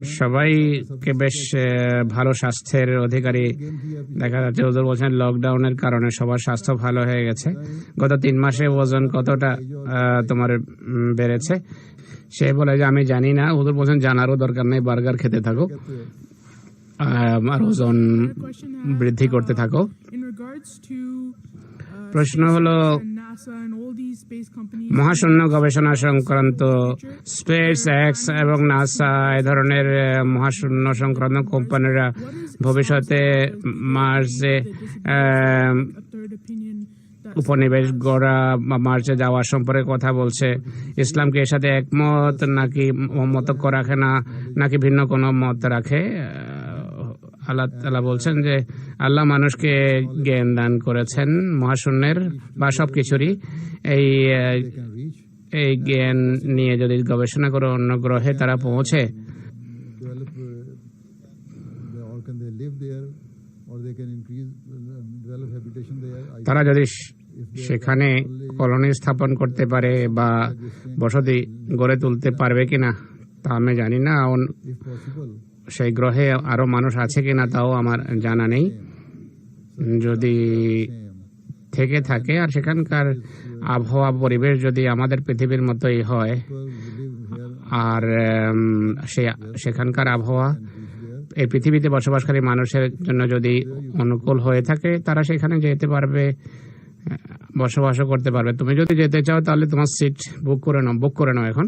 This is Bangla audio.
সবাইকে বেশ ভালো স্বাস্থ্যের অধিকারী দেখা যাচ্ছে। ওদের বলছেন লকডাউনের কারণে সবার স্বাস্থ্য ভালো হয়ে গেছে। গত তিন মাসে ওজন কতটা তোমার বেড়েছে? সে বলে যে আমি জানি না। ওদের বলছেন জানারও দরকার নেই বার্গার খেতে থাকো আর ওজন বৃদ্ধি করতে থাকো uh, প্রশ্ন হলো মহাশূন্য গবেষণা সংক্রান্ত স্পেস এক্স এবং নাসা এ ধরনের মহাশূন্য সংক্রান্ত কোম্পানিরা ভবিষ্যতে that উপনিবেশ গড়া বা মার্চে যাওয়া সম্পর্কে কথা বলছে। ইসলামকে এর সাথে একমত নাকি মত রাখে না, নাকি ভিন্ন কোনো মত রাখে? আল্লাহ তালা বলছেন যে, আল্লাহ মানুষকে জ্ঞান দান করেছেন, মহাশূন্যের বা সব কিছুরই এই এই জ্ঞান নিয়ে যদি গবেষণা করে অন্য গ্রহে তারা পৌঁছে। তারা যদি সেখানে কলোনি স্থাপন করতে পারে বা বসতি গড়ে তুলতে পারবে কিনা, তা আমি জানি না। সেই গ্রহে আরও মানুষ আছে কিনা তাও আমার জানা নেই। যদি থেকে থাকে আর সেখানকার আবহাওয়া পরিবেশ যদি আমাদের পৃথিবীর মতোই হয়, আর সে, সেখানকার আবহাওয়া, এই পৃথিবীতে বসবাসকারী মানুষের জন্য যদি অনুকূল হয়ে থাকে, তারা সেখানে যেতে পারবে, বসবাসও করতে পারবে। তুমি যদি যেতে চাও তাহলে তোমার সিট বুক করে নাও বুক করে নাও এখন।